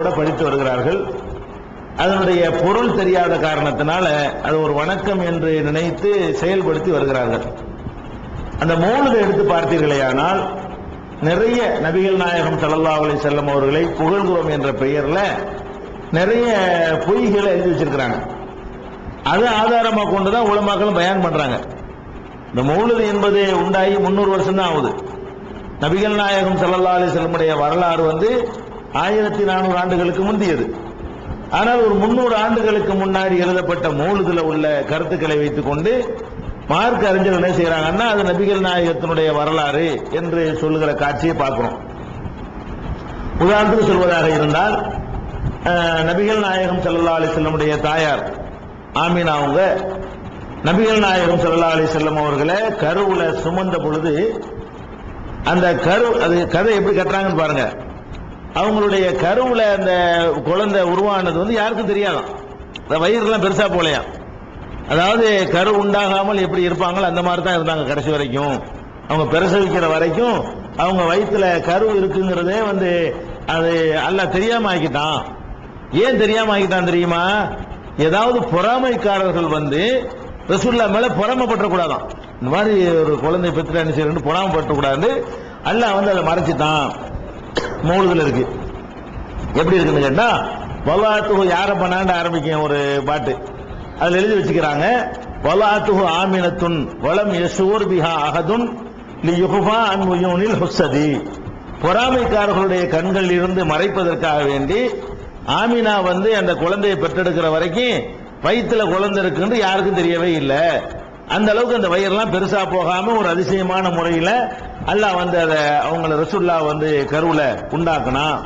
கூட படித்து வருகிறார்கள். அதனுடைய பொருள் தெரியாத காரணத்தினால அது ஒரு வணக்கம் என்று நினைத்து செயல்படுத்தி வருகிறார்கள். அந்த மூலதை எடுத்து பார்த்தீர்களேயானால் நிறைய நபிகள் நாயகம் சல்லல்லா அலி செல்லம் அவர்களை புகழ்கிறோம் என்ற பெயர்ல நிறைய பொய்களை எழுதி வச்சிருக்கிறாங்க. அது கொண்டு கொண்டுதான் உலமாக்களும் பயான் பண்றாங்க. இந்த மூலது என்பது உண்டாகி முன்னூறு வருஷம் தான் ஆகுது. நபிகள் நாயகம் சல்லல்லா அலி செல்லமுடைய வரலாறு வந்து ஆயிரத்தி நானூறு ஆண்டுகளுக்கு முந்தியது. ஆனால் ஒரு முன்னூறு ஆண்டுகளுக்கு முன்னாடி எழுதப்பட்ட மௌலுதுல உள்ள கருத்துக்களை வைத்துக்கொண்டு மார்க் அறிஞர் என்ன செய்யறாங்கன்னா அது நபிகள் நாயகத்தினுடைய வரலாறு என்று சொல்லுகிற காட்சியை பார்க்கிறோம். உதாரணத்துக்கு சொல்வதாக இருந்தால் நபிகள் நாயகம் ஸல்லல்லாஹு அலி செல்லமுடைய தாயார் ஆமீனா அவங்க நபிகள் நாயகம் ஸல்லல்லாஹு அலி செல்லம் அவர்களை கருவுல சுமந்த பொழுது அந்த கரு அது கதை எப்படி கட்டுறாங்கன்னு பாருங்க. அவங்களுடைய கருவுல அந்த குழந்தை உருவானது வந்து யாருக்கும் தெரியாதாம் அந்த வயிறுலாம் பெருசா போலையா அதாவது கரு உண்டாகாமல் எப்படி இருப்பாங்களோ அந்த மாதிரி தான் இருந்தாங்க கடைசி வரைக்கும். அவங்க பிரசவிக்கிற வரைக்கும் அவங்க வயிற்றுல கரு இருக்குங்கிறதே வந்து அது அல்லாஹ் தெரியாம ஆக்கிட்டான் ஏன் தெரியாம ஆக்கிட்டான் தெரியுமா? ஏதாவது பொறாமைக்காரர்கள் வந்து ரசூல்லா மேல பொறாமப்பட்டக்கூடாதான் இந்த மாதிரி ஒரு குழந்தை பெற்று என்ன செய்யணும் பொறாமப்பட்டக்கூடாது அல்லாஹ் வந்து அதை மறைச்சிட்டான். மௌலுதுல இருக்கு. எப்படி இருக்குன்னு கேட்டா வல்லாத்துகு யார பண்ணாண்டு ஆரம்பிக்கும் ஒரு பாட்டு. அதுல எழுதி வச்சுக்கிறாங்க வலாத்துகு ஆமினத்துன் வளம் யசூர் பிஹா அகதுன் லி யுகுஃபா அன் உயூனில் பொறாமைக்காரர்களுடைய கண்களில் இருந்து மறைப்பதற்காக வேண்டி ஆமினா வந்து அந்த குழந்தையை பெற்றெடுக்கிற வரைக்கும் வயிற்றுல குழந்தை இருக்குன்னு யாருக்கும் தெரியவே இல்லை. அந்த அளவுக்கு அந்த வயிறெல்லாம் பெருசா போகாம ஒரு அதிசயமான முறையில அல்லாஹ் வந்து அதை அவங்கள ரசுல்லா வந்து கருவில் உண்டாக்குனா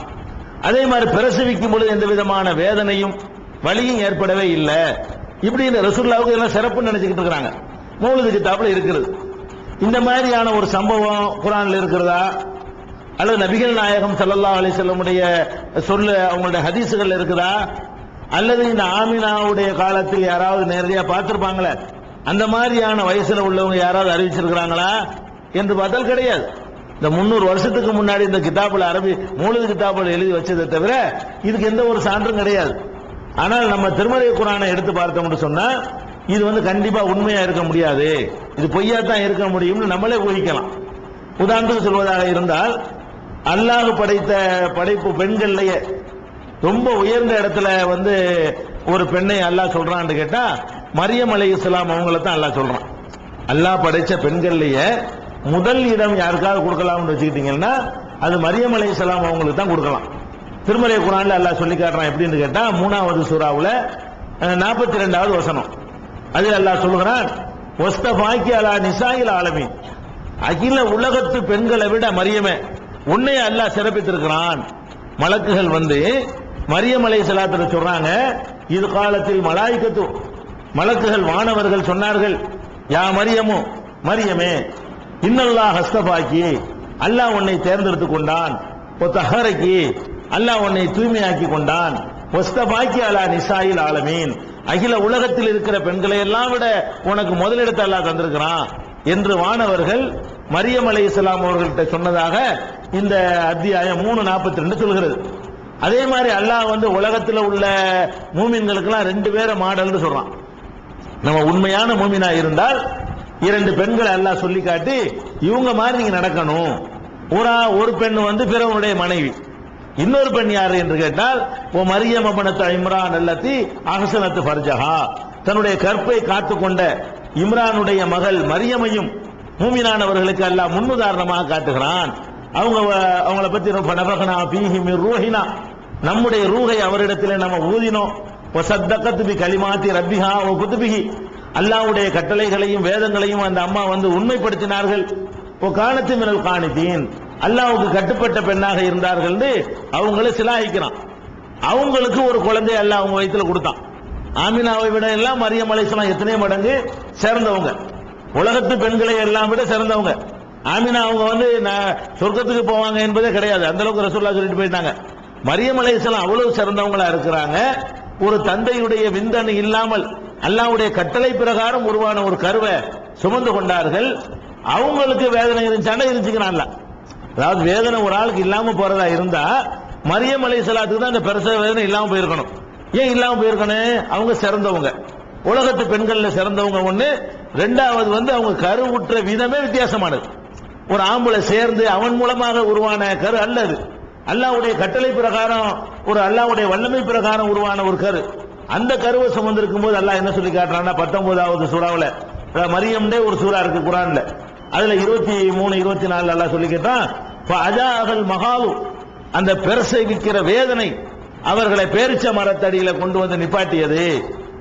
அதே மாதிரி பிரசவிக்கும் பொழுது எந்த விதமான வேதனையும் வலியும் ஏற்படவே இல்லை. இப்படி இந்த ரசுல்லாவுக்கு எல்லாம் சிறப்பு நினைச்சுக்கிட்டு இருக்கிறாங்க. மூலது கிட்டாப்புல இருக்கிறது. இந்த மாதிரியான ஒரு சம்பவம் குரானில் இருக்கிறதா? அல்லது நபிகள் நாயகம் சல்லல்லா அலி செல்லமுடைய சொல்ல அவங்களுடைய ஹதீசுகள் இருக்குதா? அல்லது இந்த ஆமினாவுடைய காலத்தில் யாராவது நேரடியாக பார்த்துருப்பாங்களே? அந்த மாதிரியான வயசுல உள்ளவங்க யாராவது அறிவிச்சிருக்கிறாங்களா? என்று பார்த்தால் கிடையாது. இந்த முன்னூறு வருஷத்துக்கு முன்னாடி இந்த கிதாபுல அரபி மூலது கிதாபுல எழுதி வச்சதை தவிர இதுக்கு எந்த ஒரு சான்றும் கிடையாது. ஆனால் நம்ம திருமலை குரானை எடுத்து பார்த்தோம்னு சொன்னா இது வந்து கண்டிப்பா உண்மையா இருக்க முடியாது. இது பொய்யா தான் இருக்க முடியும்னு நம்மளே ஊகிக்கலாம். உதாரணத்துக்கு சொல்வதாக இருந்தால் அல்லாஹ் படைத்த படைப்பு பெண்கள்லயே ரொம்ப உயர்ந்த இடத்துல வந்து ஒரு பெண்ணை அல்லாஹ் சொல்றான்னு கேட்டா மரியம் அலை இஸ்லாம் அவங்கள தான் அல்லாஹ் சொல்றான். அல்லாஹ் படைச்ச பெண்கள்லயே முதல் இடம் யாருக்காவது கொடுக்கலாம்னு வச்சுக்கிட்டீங்கன்னா அது மரியம் அலை இஸ்லாம் அவங்களுக்கு தான் கொடுக்கலாம். திருமலை குரான்ல அல்லாஹ் சொல்லி காட்டுறான் எப்படின்னு கேட்டா மூணாவது சூறாவுல நாற்பத்தி ரெண்டாவது வசனம். அதில் அல்லாஹ் சொல்லுகிறான் ஒஸ்தபாக்கி அலா நிசாயில் ஆலமி அகில உலகத்து பெண்களை விட மரியமே உன்னை அல்லாஹ் சிறப்பித்திருக்கிறான். மலக்குகள் வந்து மரியம் அலை சலாத்துல சொல்றாங்க இது காலத்தில் மலாய்க்கத்து. மலக்குகள் வானவர்கள் சொன்னார்கள் யா மரியமோ மரியமே. இன்னல்லா ஹஸ்தபாக்கி அல்லாஹ் உன்னை தேர்ந்தெடுத்து கொண்டான். ஒத்தஹரக்கி அல்லாஹ் உன்னை தூய்மையாக்கி கொண்டான். ஒஸ்தபாக்கி அலா நிசாயில் ஆலமீன். அகில உலகத்தில் இருக்கிற பெண்களை எல்லாம் விட உனக்கு முதலிடத்தை அல்லாஹ் தந்திருக்கிறான் என்று வானவர்கள் மரியம் அலை இஸ்லாம் அவர்கள்ட்ட சொன்னதாக இந்த அத்தியாயம் மூணு நாற்பத்தி ரெண்டு சொல்கிறது. அதே மாதிரி அல்லாஹ் வந்து உலகத்தில் உள்ள மூமின்களுக்கெல்லாம் ரெண்டு பேரை மாடல்னு சொல்றான். நம்ம உண்மையான மூமினா இருந்தால் இரண்டு பெண்களை எல்லாம் சொல்லி காட்டி இவங்க மாதிரி நீங்க நடக்கணும். ஒரு ஒரு பெண் வந்து பிறவனுடைய மனைவி. இன்னொரு பெண் யாரு என்று கேட்டால் ஓ மரியம் அபனத்த இம்ரான் அல்லத்தி அகசனத்து ஃபர்ஜஹா. தன்னுடைய கற்பை காத்துக்கொண்ட இம்ரானுடைய மகள் மரியமையும் மூமினானவர்களுக்கு எல்லாம் முன்னுதாரணமாக காட்டுகிறான். அவங்க அவங்கள பத்தி நபகனா பீஹிமி ரூஹினா. நம்முடைய ரூஹை அவரிடத்திலே நம்ம ஊதினோம். சத்தக்கத்து பி களிமாத்தி ரப்பிஹா ஓ குத்துபிகி அல்லாவுடைய கட்டளைகளையும் வேதங்களையும் அந்த அம்மா வந்து உண்மைப்படுத்தினார்கள். ஓ காணத்து மினல் காணித்தீன் அல்லாவுக்கு கட்டுப்பட்ட பெண்ணாக இருந்தார்கள் அவங்கள சிலாயிக்கிறான் அவங்களுக்கு ஒரு குழந்தை அல்ல அவங்க வயிற்றுல கொடுத்தான். ஆமினாவை விட எல்லாம் மரியம் அலைசலாம் எத்தனை மடங்கு சேர்ந்தவங்க உலகத்து பெண்களை எல்லாம் விட சிறந்தவங்க. ஆமினா அவங்க வந்து நான் சொர்க்கத்துக்கு போவாங்க என்பதே கிடையாது. அந்த அளவுக்கு ரசூல்லா சொல்லிட்டு போயிட்டாங்க. மரியம் அலைசலாம் அவ்வளவு சிறந்தவங்களா இருக்கிறாங்க. ஒரு தந்தையுடைய விந்தணு இல்லாமல் அல்லாவுடைய கட்டளை பிரகாரம் உருவான ஒரு கருவை சுமந்து கொண்டார்கள். அவங்களுக்கு வேதனை இருந்துச்சாண்டா இருந்துச்சுக்கிறான்ல அதாவது வேதனை ஒரு ஆளுக்கு இல்லாம போறதா இருந்தா மரியம் அலை சலாத்துக்கு தான் அந்த பெருச வேதனை இல்லாம போயிருக்கணும். ஏன் இல்லாம போயிருக்கணும்? அவங்க சிறந்தவங்க. உலகத்து பெண்கள்ல சிறந்தவங்க ஒண்ணு. ரெண்டாவது வந்து அவங்க கருவுற்ற விதமே வித்தியாசமானது. ஒரு ஆம்பளை சேர்ந்து அவன் மூலமாக உருவான கரு அல்லது அல்லாவுடைய கட்டளை பிரகாரம் ஒரு அல்லாவுடைய வல்லமை பிரகாரம் உருவான ஒரு கரு. அந்த கருவை சுமந்திருக்கும் போது அல்லாஹ் என்ன சொல்லி காட்டுறான்னா பத்தொன்பதாவது சூறாவில் மரியம்டே ஒரு சூறா இருக்கு குரான்ல. அதுல இருபத்தி மூணு இருபத்தி நாலு அல்லாஹ் சொல்லி கேட்டான் மகாலு அந்த பிரசவிக்கிற வேதனை அவர்களை பேரிச்ச மரத்தடியில கொண்டு வந்து நிப்பாட்டியது.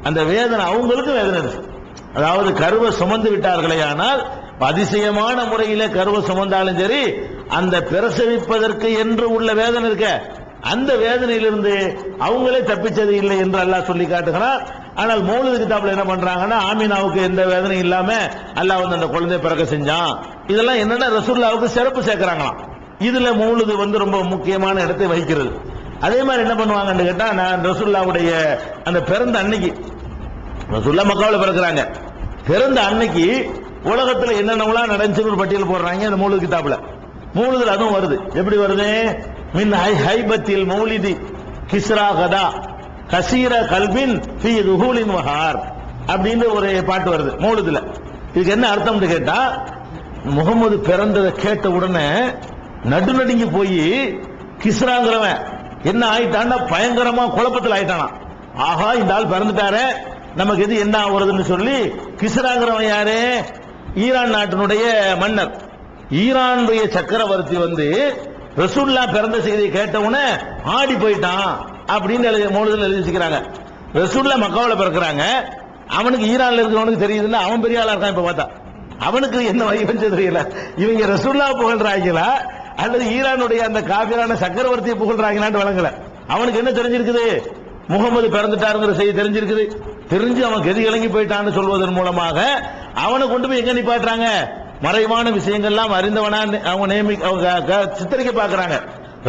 அந்த வேதனை அவங்களுக்கு வேதனை இருக்கு அதாவது கருவை சுமந்து விட்டார்களே ஆனால் அதிசயமான முறையில கருவை சுமந்தாலும் சரி அந்த பிரசவிப்பதற்கு என்று உள்ள வேதனை இருக்க. அந்த வேதனையிலிருந்து அவங்களே தப்பிச்சது இல்லை என்று அல்லாஹ் சொல்லி காட்டுகிறான். ஆனால் மௌலது கிதாப்ல என்ன பண்றாங்கன்னா ஆமீனாவுக்கு எந்த வேதனையும் இல்லாம அல்லாஹ் வந்து அந்த குழந்தை பிறக்க செஞ்சான். இதெல்லாம் என்னன்னா ரசூல்லாவுக்கு சிறப்பு சேர்க்கிறாங்களாம். இதுல மௌலுது வந்து ரொம்ப முக்கியமான இடத்தை வகிக்கிறது. அதே மாதிரி என்ன பண்ணுவாங்கன்னு கேட்டா நான் ரசூல்லாவுடைய அந்த பிறந்த அன்னைக்கு ரசூல்லா மக்காவில் பிறக்கிறாங்க. பிறந்த அன்னைக்கு உலகத்துல என்னென்னலாம் நடந்துச்சுன்னு ஒரு பட்டியல் போடுறாங்க அந்த மூலு கிதாப்ல. மூணுதல் அதுவும் வருது. எப்படி வருது? மின் ஹை ஹைபத்தில் மௌலிதி கிஸ்ரா கதா கசீர கல்வின் ஃபி ருஹூலின் வஹார். அப்படின்னு ஒரு பாட்டு வருது மௌலுதுல இதுக்கு என்ன அர்த்தம்னு கேட்டா முகமது பிறந்ததை கேட்ட உடனே நடுநடுங்கி போய் கிஸ்ராங்கிறவன் என்ன ஆயிட்டான்னா பயங்கரமா குழப்பத்தில் ஆயிட்டானா. ஆஹா இந்த ஆள் பிறந்துட்டாரே நமக்கு எது என்ன ஆகுறதுன்னு சொல்லி கிஸ்ராங்கிறவன் யாரு? ஈரான் நாட்டினுடைய மன்னர். ஈரானுடைய சக்கரவர்த்தி வந்து ரசூல்லா பிறந்த செய்தியை கேட்டவுடனே ஆடி போயிட்டான் அப்படின்னு எழுதி மூணுதுல எழுதி வச்சுக்கிறாங்க. ரசூல்லா மக்காவில் பிறக்கிறாங்க. அவனுக்கு ஈரான்ல இருக்கிறவனுக்கு தெரியுதுன்னா அவன் பெரிய ஆளா இருக்கான் இப்ப பார்த்தா. அவனுக்கு என்ன வகை தெரியல. இவங்க ரசூல்லா புகழ்றாங்களா? அல்லது ஈரானுடைய அந்த காபிரான சக்கரவர்த்தியை புகழ்றாங்களான்னு வழங்கல அவனுக்கு என்ன தெரிஞ்சிருக்குது? முகமது பிறந்துட்டாருங்கிற செய்தி தெரிஞ்சிருக்குது. தெரிஞ்சு அவன் கெதி இறங்கி போயிட்டான்னு சொல்வதன் மூலமாக அவனை கொண்டு போய் எங்க நிப்பாட்டுறாங்க? மறைவான விஷயங்கள்லாம் அறிந்தவனா அவங்க நியமி அவங்க சித்தரிக்க பாக்குறாங்க.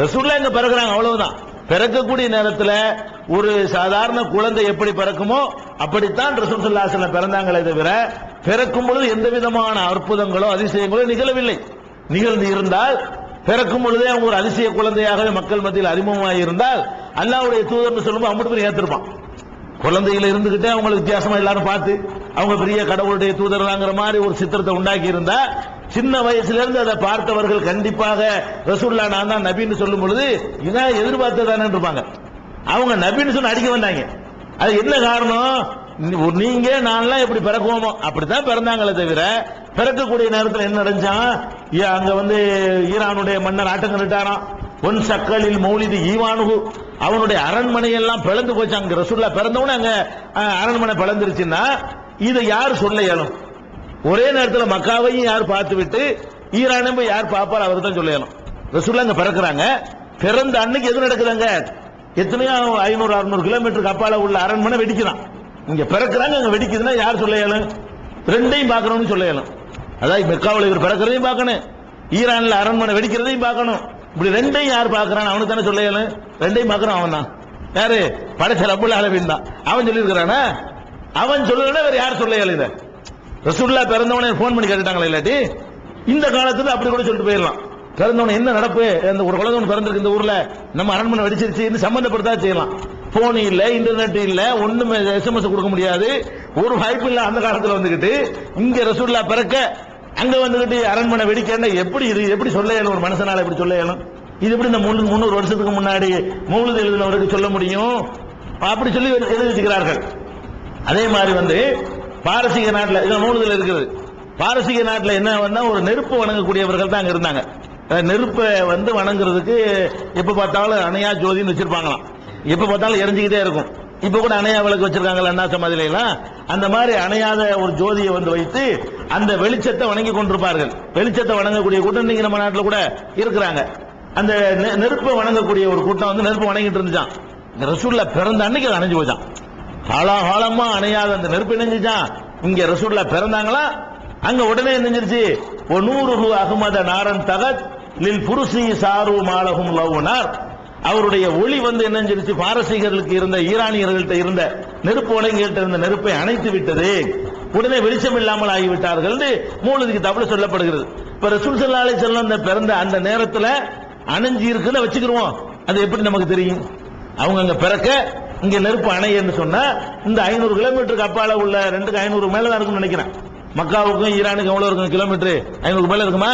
ரசூல்லா இங்க பிறகுறாங்க அவ்வளவுதான். பிறக்கக்கூடிய நேரத்துல ஒரு சாதாரண குழந்தை எப்படி பிறக்குமோ அப்படித்தான் ரசூல் சுல்லாசன பிறந்தாங்களே தவிர பிறக்கும் பொழுது எந்த விதமான அற்புதங்களோ அதிசயங்களோ நிகழவில்லை. நிகழ்ந்து இருந்தால் பிறக்கும் பொழுதே அவங்க ஒரு அதிசய குழந்தையாகவே மக்கள் மத்தியில் அறிமுகமாக இருந்தால் அல்லாவுடைய தூதர்னு சொல்லும்போது அம்பட்டு பேர் ஏத்திருப்பான். குழந்தையில இருந்துகிட்டே அவங்களுக்கு வித்தியாசமா எல்லாரும் பார்த்து அவங்க பெரிய கடவுளுடைய தூதர்லாங்கிற மாதிரி ஒரு சித்திரத்தை உண்டாக்கி இருந்தா சின்ன வயசுல இருந்து அதை பார்த்தவர்கள் கண்டிப்பாக ரசூல்லா நான் தான் நபின்னு சொல்லும் பொழுது இதான் எதிர்பார்த்ததானே இருப்பாங்க. அவங்க நபின்னு சொன்ன அடிக்க வந்தாங்க. அது என்ன காரணம்? நீங்க நான்லாம் எப்படி பிறக்குவோமோ அப்படித்தான் பிறந்தாங்களே தவிர பிறக்கக்கூடிய நேரத்தில் என்ன நடந்துச்சான் ஏ, அங்க வந்து ஈரானுடைய மன்னர் ஆட்டம் கண்டுட்டாராம் பொன் சக்களில் மௌலிது ஈவானுகு. அவனுடைய அரண்மனை எல்லாம் பிளந்து போச்சு. அங்க ரசுல்லா பிறந்தவொன்னே அங்க அரண்மனை பிளந்துருச்சுன்னா இதை யார் சொல்ல இயலும் ஒரே நேரத்தில் மக்காவையும் யார் பார்த்து விட்டு ஈரானும் போய் யார் பார்ப்பார் அவர் தான் சொல்ல இயலும் ரசூல்லா அங்க பிறக்குறாங்க. பிறந்த அன்னைக்கு எது நடக்குதுங்க? எத்தனையோ ஐநூறு அறுநூறு கிலோமீட்டருக்கு அப்பால உள்ள அரண்மனை வெடிக்கிறான் இங்க பிறக்கிறாங்க அங்க வெடிக்குதுன்னா யார் சொல்ல இயலும் ரெண்டையும் பார்க்கணும்னு சொல்ல இயலும் அதாவது மெக்காவில் இவர் பிறக்கிறதையும் பார்க்கணும். ஈரான்ல அரண்மனை வெடிக்கிறதையும் பார்க்கணும். இப்படி ரெண்டையும் யார் பார்க்கறான்? அவனுக்கு தானே சொல்ல ரெண்டையும் பார்க்கறான் அவன் தான் யாரு? படைச்ச ரப்புல் அளவின் தான். அவன் சொல்லியிருக்கிறானா? அவன் சொல்லலன்னா வேற யார் சொல்ல இதை? ரசூல்லா பிறந்தவனே ஃபோன் பண்ணி கேட்டுட்டாங்களா இல்லாட்டி? இந்த காலத்துல அப்படி கூட சொல்லிட்டு போயிடலாம். பிறந்தவன் என்ன நடப்பு? அந்த ஒரு குழந்தை பிறந்திருக்கு இந்த ஊர்ல. நம்ம அரண்மனை வெடிச்சிருச்சு சம்பந்தப்படுத்தா செய்யலாம். போன் இல்ல இன்டர்நெட் இல்ல ஒண்ணுமே எஸ்எம்எஸ் கொடுக்க முடியாது. ஒரு வாய்ப்பு இல்ல அந்த காலத்துல வந்துகிட்டு. இங்க ரசூல்லா பிறக்க அங்க வந்துகிட்டு அரண்மனை வெடிக்கன்னா எப்படி இது? எப்படி சொல்ல இயலும் ஒரு மனுஷனால எப்படி சொல்ல இயலும்? இது எப்படி இந்த முன்னூறு முந்நூறு வருஷத்துக்கு முன்னாடி மூலது எழுதினவருக்கு சொல்ல முடியும்? அப்படி சொல்லி எழுதி வச்சுக்கிறார்கள். அதே மாதிரி வந்து பாரசீக நாட்டில் இது மூலதில் இருக்குது. பாரசீக நாட்டில் என்ன வந்தால் ஒரு நெருப்பு வணங்கக்கூடியவர்கள் தான் அங்கே இருந்தாங்க. நெருப்பை வந்து வணங்குறதுக்கு எப்போ பார்த்தாலும் அணையா ஜோதின்னு வச்சிருப்பாங்களாம். எப்போ பார்த்தாலும் எரிஞ்சுக்கிட்டே இருக்கும். இப்ப கூட அணையா விளக்கு வச்சிருக்காங்கல்ல அண்ணா சமாதியில எல்லாம் அந்த மாதிரி அணையாத ஒரு ஜோதியை வந்து வைத்து அந்த வெளிச்சத்தை வணங்கி கொண்டிருப்பார்கள். வெளிச்சத்தை வணங்கக்கூடிய கூட்டம் நீங்க நம்ம நாட்டில் கூட இருக்கிறாங்க. அந்த நெ- நெருப்பை வணங்கக்கூடிய ஒரு கூட்டம் வந்து நெருப்பு வணங்கிட்டு இருந்துச்சான் இந்த ரசூல்ல பிறந்த அன்னைக்கு அது அணைஞ்சு போச்சான் காலாகாலமா அணையாத அந்த நெருப்பு நெஞ்சுச்சான் இங்க ரசூல்ல பிறந்தாங்களா? அங்க உடனே நெஞ்சிருச்சு ஒன்னூறு அகமத நாரன் தகத் லில் புருசி சாரு மாலகும் லவ்னார் அவருடைய ஒளி வந்து என்னஞ்சிருச்சு பாரசீகர்களுக்கு இருந்த ஈரானியர்கள்ட்ட இருந்த நெருப்பு உலகிட்ட இருந்த நெருப்பை அணைத்து விட்டது. உடனே வெளிச்சம் இல்லாமல் ஆகிவிட்டார்கள் மூலதுக்கு தவிர சொல்லப்படுகிறது. இப்ப ரசூல் சல்லா செல்லம் அந்த பிறந்த அந்த நேரத்துல அணைஞ்சு இருக்குன்னு வச்சுக்கிருவோம். அது எப்படி நமக்கு தெரியும்? அவங்க அங்க பிறக்க இங்க நெருப்பு அணையன்னு சொன்னா இந்த ஐநூறு கிலோமீட்டருக்கு அப்பால உள்ள ரெண்டுக்கு ஐநூறு மேல தான் இருக்கும்னு நினைக்கிறேன். மக்காவுக்கும் ஈரானுக்கும் எவ்வளவு இருக்கும் கிலோமீட்டர்? ஐநூறு மேல இருக்குமா?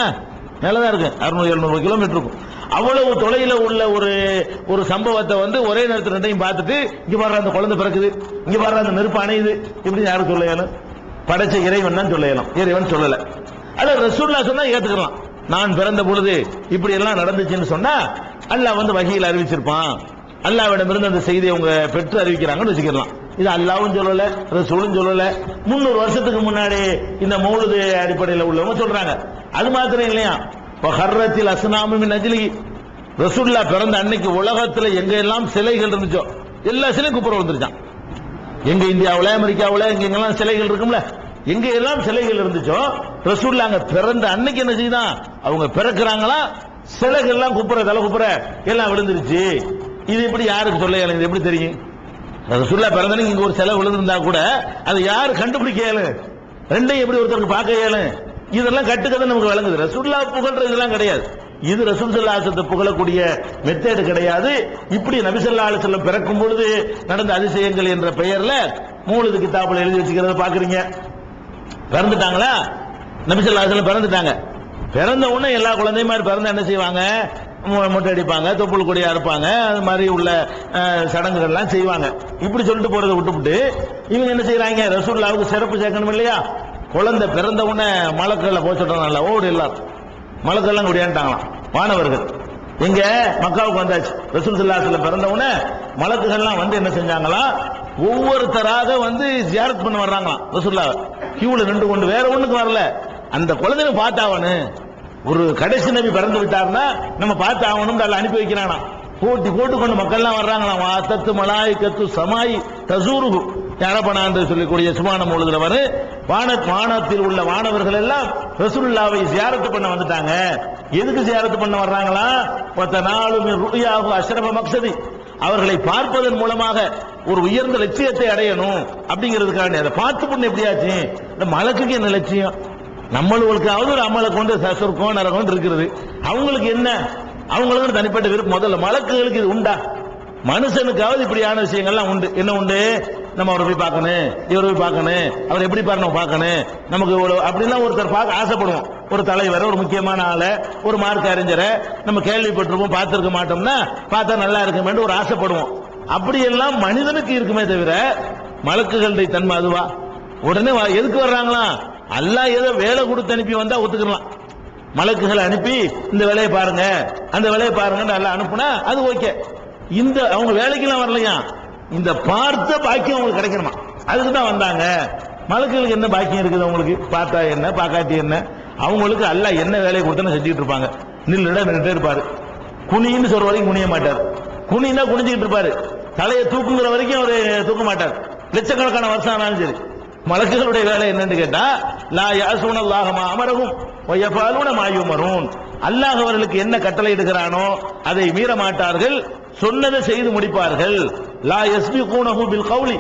மேலதான் இருக்கு. அறுநூறு எழுநூறு கிலோமீட்டர் இருக்கும். அவ்வளவு தொலைவில் உள்ள ஒரு ஒரு சம்பவத்தை வந்து ஒரே நேரத்தில் ரெண்டையும் பார்த்துட்டு இங்க பாரு அந்த குழந்தை பிறக்குது. இங்க பாரு அந்த நெருப்பு அணையுது. இப்படி யாரும் சொல்ல இயலும் படைச்ச இறைவன் தான் சொல்ல இயலும் இறைவன் சொல்லல. அது ரசூல்லா சொன்னா ஏத்துக்கலாம். நான் பிறந்த பொழுது இப்படி எல்லாம் நடந்துச்சுன்னு சொன்னா அல்லாஹ் வந்து வகையில் அறிவிச்சிருப்பான். அல்லாவிடமிருந்து அந்த செய்தியை அவங்க பெற்று அறிவிக்கிறாங்கன்னு வச்சுக்கலாம். இது அல்லாவும் சொல்லல ரசூலும் சொல்லல. முன்னூறு வருஷத்துக்கு முன்னாடி இந்த மௌலுது அடிப்படையில் உள்ளவங்க சொல்றாங்க. அது மாத்திரம் இல்லையா? ஹர்ரத்தில் அஸ்னாமின் அஜிலி. ரசூல்லா பிறந்த அன்னைக்கு உலகத்துல எங்க எல்லாம் சிலைகள் இருந்துச்சோ எல்லா சிலையும் குப்புற வந்துருச்சான். எங்க இந்தியாவில அமெரிக்காவில் எங்க எங்கெல்லாம் சிலைகள் இருக்கும்ல எங்க எல்லாம் சிலைகள் இருந்துச்சோ ரசூல்லா அங்க பிறந்த அன்னைக்கு என்ன செய்தான்? அவங்க பிறக்குறாங்களா? சிலைகள் எல்லாம் குப்புற தலை குப்புற எல்லாம் விழுந்துருச்சு. இது எப்படி யாருக்கு சொல்ல எனக்கு? எப்படி தெரியும்? ரசூல்லா பிறந்தனுக்கு இங்க ஒரு செலவு விழுந்திருந்தா கூட அதை யார் கண்டுபிடிக்க இயலும் ரெண்டையும் எப்படி ஒருத்தருக்கு பார்க்க இயலும் இதெல்லாம் கட்டுக்கதை நமக்கு விளங்குது. ரசூல்லா புகழ்றது இதெல்லாம் கிடையாது. இது ரசூல் சல்லா புகழக்கூடிய மெத்தேடு கிடையாது. இப்படி நபிசல்லா அலிசல்லம் பிறக்கும் பொழுது நடந்த அதிசயங்கள் என்ற பெயர்ல மூலது கிதாபில் எழுதி வச்சுக்கிறத பாக்குறீங்க பிறந்துட்டாங்களா? நபிசல்லா அலிசல்லம் பிறந்துட்டாங்க. பிறந்த உடனே எல்லா குழந்தையும் மாதிரி பிறந்த என்ன செய்வாங்க? மொட்டை அடிப்பாங்க தொப்புள் கொடியா இருப்பாங்க அது மாதிரி உள்ள சடங்குகள்லாம் செய்வாங்க. இப்படி சொல்லிட்டு போறதை விட்டுவிட்டு இவங்க என்ன செய்யறாங்க ரசூல்லாவுக்கு சிறப்பு சேர்க்கணும் இல்லையா? குழந்தை பிறந்த உடனே மலக்கல்ல போச்சுட்டாங்கல்ல ஓடு எல்லாரும். மலக்கெல்லாம் குடியாண்டாங்களாம் வானவர்கள் இங்க மக்காவுக்கு வந்தாச்சு. ரசூல் சில்லாசில் பிறந்த உடனே மலக்குகள்லாம் வந்து என்ன செஞ்சாங்களா? ஒவ்வொருத்தராக வந்து ஜியாரத் பண்ண வர்றாங்களாம் ரசூல்லா கியூல நின்று கொண்டு வேற ஒண்ணுக்கு வரல. அந்த குழந்தைய பார்த்தாவனு ஒரு கடைசி நபி பிறந்து விட்டாருன்னா நம்ம பார்த்து ஆகணும் அதில் அனுப்பி வைக்கிறானா? போட்டி போட்டு கொண்டு மக்கள்லாம் வர்றாங்களாம் வாத்தத்து மலாய் கத்து சமாய் தசூருகு. ஞானப்பனான்னு சொல்லக்கூடிய சுமானம் எழுதுல வான வானத்தில் உள்ள வானவர்கள் எல்லாம் ரசூல்லாவை சியாரத்து பண்ண வந்துட்டாங்க. எதுக்கு சியாரத்து பண்ண வர்றாங்களா? பத்த நாளும் ருயாகும் அஷ்ரப மக்சதி. அவர்களை பார்ப்பதன் மூலமாக ஒரு உயர்ந்த லட்சியத்தை அடையணும். அப்படிங்கிறதுக்காண்டி அதை பார்த்து பண்ண எப்படியாச்சு? இந்த மலக்குக்கு என்ன லட்சியம்? நம்மளுக்காவது ஒரு அமலை கொண்டு ச- நரகம் இருக்கிறது. அவங்களுக்கு என்ன? அவங்களுக்கு தனிப்பட்ட விருப்பம். முதல்ல மலக்குகளுக்கு இது உண்டா? மனுஷனுக்காவது இப்படியான விஷயங்கள்லாம் உண்டு. என்ன உண்டு? நம்ம அவரை போய் பார்க்கணும். இவரை போய் பார்க்கணும். அவர் எப்படி பாரு நம்ம பார்க்கணும். நமக்கு அப்படின்னா ஒருத்தர் பார்க்க ஆசைப்படுவோம். ஒரு தலைவர் ஒரு முக்கியமான ஆளை ஒரு மார்க் அறிஞரை நம்ம கேள்விப்பட்டிருப்போம் பார்த்துருக்க மாட்டோம்னா பார்த்தா நல்லா இருக்குமேன்னு ஒரு ஆசைப்படுவோம். அப்படியெல்லாம் மனிதனுக்கு இருக்குமே தவிர மலக்குகளுடைய தன்மை அதுவா? உடனே எதுக்கு வர்றாங்களா அல்லா ஏதோ வேலை கொடுத்து அனுப்பி வந்தா ஒத்துக்கலாம். மலக்குகளை அனுப்பி இந்த வேலையை பாருங்க அந்த வேலையை பாருங்க நல்லா அனுப்புனா அது ஓகே. இந்த அவங்க வேலைக்கெல்லாம் வரலையா? இந்த பார்த்த பாக்கியம் அவங்களுக்கு கிடைக்கணுமா? அதுக்கு தான் வந்தாங்க. மலக்குகளுக்கு என்ன பாக்கியம் இருக்குது அவங்களுக்கு? பார்த்தா என்ன பார்க்காட்டி என்ன? அவங்களுக்கு அல்லா என்ன வேலையை கொடுத்தேன்னு செஞ்சுட்டு இருப்பாங்க. நில்லுட நின்றுட்டே இருப்பாரு. குனின்னு சொல்ற வரைக்கும் குனிய மாட்டார். குனின்னா குனிஞ்சுக்கிட்டு இருப்பாரு. தலையை தூக்குங்கிற வரைக்கும் அவர் தூக்க மாட்டார். லட்சக்கணக்கான வருஷம் ஆனாலும் சரி. மலக்குகளுடைய வேலை என்னன்னு கேட்டா லா யாசூன் அல்லாஹமா அமரகும் ஒய்யபாலூன மாயுமரும் அல்லாஹ் அவர்களுக்கு என்ன கட்டளை எடுக்கிறானோ அதை மீற மாட்டார்கள் சொன்னதை செய்து முடிப்பார்கள். லா யஸ்பிகூனஹு பில் கௌலி.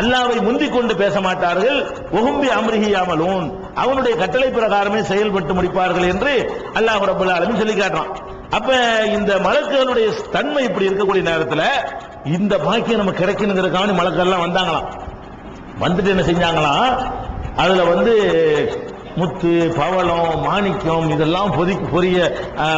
அல்லாவை முந்திக் கொண்டு பேச மாட்டார்கள். ஒகும்பி அம்ரிஹி அமலூன் அவனுடைய கட்டளை பிரகாரமே செயல்பட்டு முடிப்பார்கள் என்று அல்லாஹ் ரபுல் ஆலமின் சொல்லி காட்டுறான். அப்ப இந்த மலக்குகளுடைய தன்மை இப்படி இருக்கக்கூடிய நேரத்துல இந்த பாக்கியம் நம்ம கிடைக்கணுங்கிறதுக்காக மலக்கெல்லாம் வந்தாங்களாம். வந்துட்டு என்ன செஞ்சாங்களாம் அதுல வந்து முத்து பவளம் மாணிக்கம் இதெல்லாம் பொதி பொரிய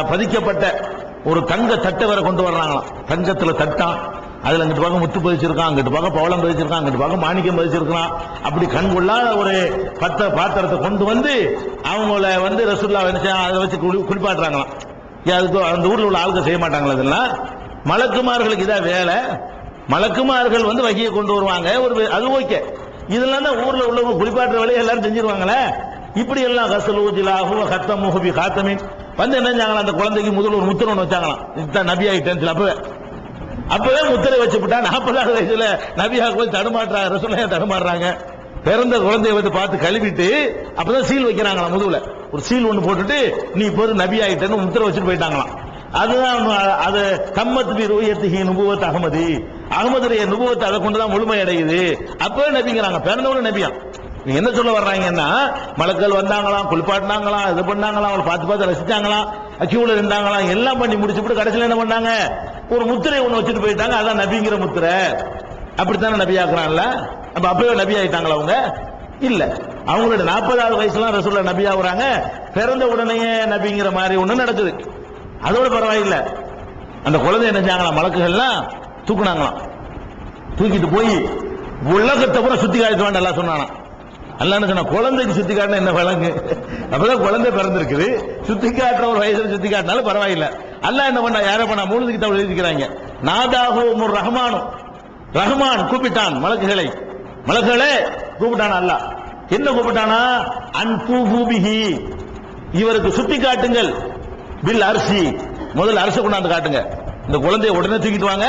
பதிக்கப்பட்ட ஒரு தங்க தட்டை வேற கொண்டு வர்றாங்களாம். தங்கத்துல தட்டான் அதுல அங்கிட்டு பக்கம் முத்து பதிச்சிருக்கான் அங்கிட்டு பக்கம் பவளம் பதிச்சிருக்கான் அங்கிட்டு பக்கம் மாணிக்கம் பதிச்சிருக்கான் அப்படி கண்கொள்ளாத ஒரு பத்த பாத்திரத்தை கொண்டு வந்து அவங்கள வந்து ரசுல்லா என்ன அதை வச்சு குளி- குளிப்பாட்டுறாங்களாம். அதுக்கு அந்த ஊர்ல உள்ள ஆளுக்க செய்ய மாட்டாங்களா இதெல்லாம்? மலக்குமார்களுக்கு இதான் வேலை. மலக்குமார்கள் வந்து வகையை கொண்டு வருவாங்க. ஒரு அது ஓகே. இதெல்லாம் தான் ஊர்ல உள்ளவங்க குளிப்பாட்டுற வேலையை எல்லாரும் செஞ்சிருவாங்களே? இப்படி எல்லாம் கசல் ஊஜிலாகும் கத்தம் முகபி காத்தமின் வந்து என்ன செஞ்சாங்களா அந்த குழந்தைக்கு முதல் ஒரு முத்திரை ஒன்று வச்சாங்களாம். இதுதான் நபி ஆகிட்டேன் அப்பவே. அப்பவே முத்திரை வச்சு விட்டா நாற்பதாவது வயசுல நபியாக போய் தடுமாற்றாங்க ரசூலையா தடுமாறுறாங்க? பிறந்த குழந்தைய வந்து பார்த்து கழுவிட்டு அப்பதான் சீல் வைக்கிறாங்களாம் முதுகுல. ஒரு சீல் ஒன்று போட்டுட்டு நீ இப்போது நபி ஆகிட்டேன்னு முத்திரை வச்சுட்டு போயிட்டாங்களாம். அதுதான் அது தம்மத் பி ரூயத்திஹி நுபுவத் அகமதி அகமதுடைய நுபுவத்தை அதை கொண்டுதான் முழுமை அடையுது. அப்பவே நபிங்கிறாங்க. பிறந்தவங்க நபியா. நீங்க என்ன சொல்ல வர்றாங்கன்னா மலக்கள் வந்தாங்களாம் குளிப்பாட்டினாங்களாம் இது பண்ணாங்களாம் அவளை பார்த்து பார்த்து ரசிச்சாங்களாம் அக்கியூல இருந்தாங்களாம் எல்லாம் பண்ணி முடிச்சுட்டு கடைசியில் என்ன பண்ணாங்க? ஒரு முத்திரை ஒன்று வச்சுட்டு போயிட்டாங்க. அதான் நபிங்கிற முத்திரை. அப்படித்தானே நபி ஆக்குறான்ல? அப்ப அப்பவே நபி ஆயிட்டாங்களா அவங்க? இல்ல. அவங்களோட நாற்பதாவது வயசுலாம் ரசூல்ல நபி ஆகுறாங்க. பிறந்த உடனேயே நபிங்கிற மாதிரி ஒண்ணு நடக்குது. அதோட பரவாயில்லை. அந்த குழந்தை என்ன செஞ்சாங்களாம் மலக்குகள்லாம் தூக்குனாங்களாம். தூக்கிட்டு போய் உலகத்தை பூரா சுத்தி காட்டுவான் எல்லாம் சொன்னானா அல்லான்னு சொன்னா குழந்தைக்கு சுத்தி காட்டினா என்ன வழங்கு அப்பதான் குழந்தை பிறந்திருக்குது. சுத்தி காட்டுற ஒரு வயசுல சுத்தி காட்டினாலும் பரவாயில்ல. அல்ல என்ன பண்ணா? யார பண்ணா? மூணு கிட்ட எழுதிக்கிறாங்க நாதாகோ முர் ரஹமானும் ரஹ்மான் கூப்பிட்டான். மலக்குகளை. மலக்குகளே கூப்பிட்டான் அல்லாஹ். என்ன கூப்பிட்டானா? அன்பு பிஹி இவருக்கு சுத்தி காட்டுங்கள். பில் அரிசி. முதல்ல அரிசி கொண்டாந்து காட்டுங்க. இந்த குழந்தைய உடனே தூக்கிட்டு வாங்க.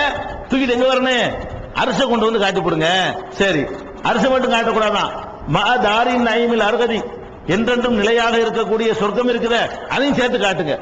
தூக்கிட்டு எங்க வரணும் அரிசை கொண்டு வந்து காட்டி போடுங்க சரி. அரிசி மட்டும் காட்டக்கூடாதான் மகதாரின் நயமில் அருகதி. என்றென்றும் நிலையாக இருக்கக்கூடிய சொர்க்கம் இருக்குத. அதையும் சேர்த்து காட்டுங்க.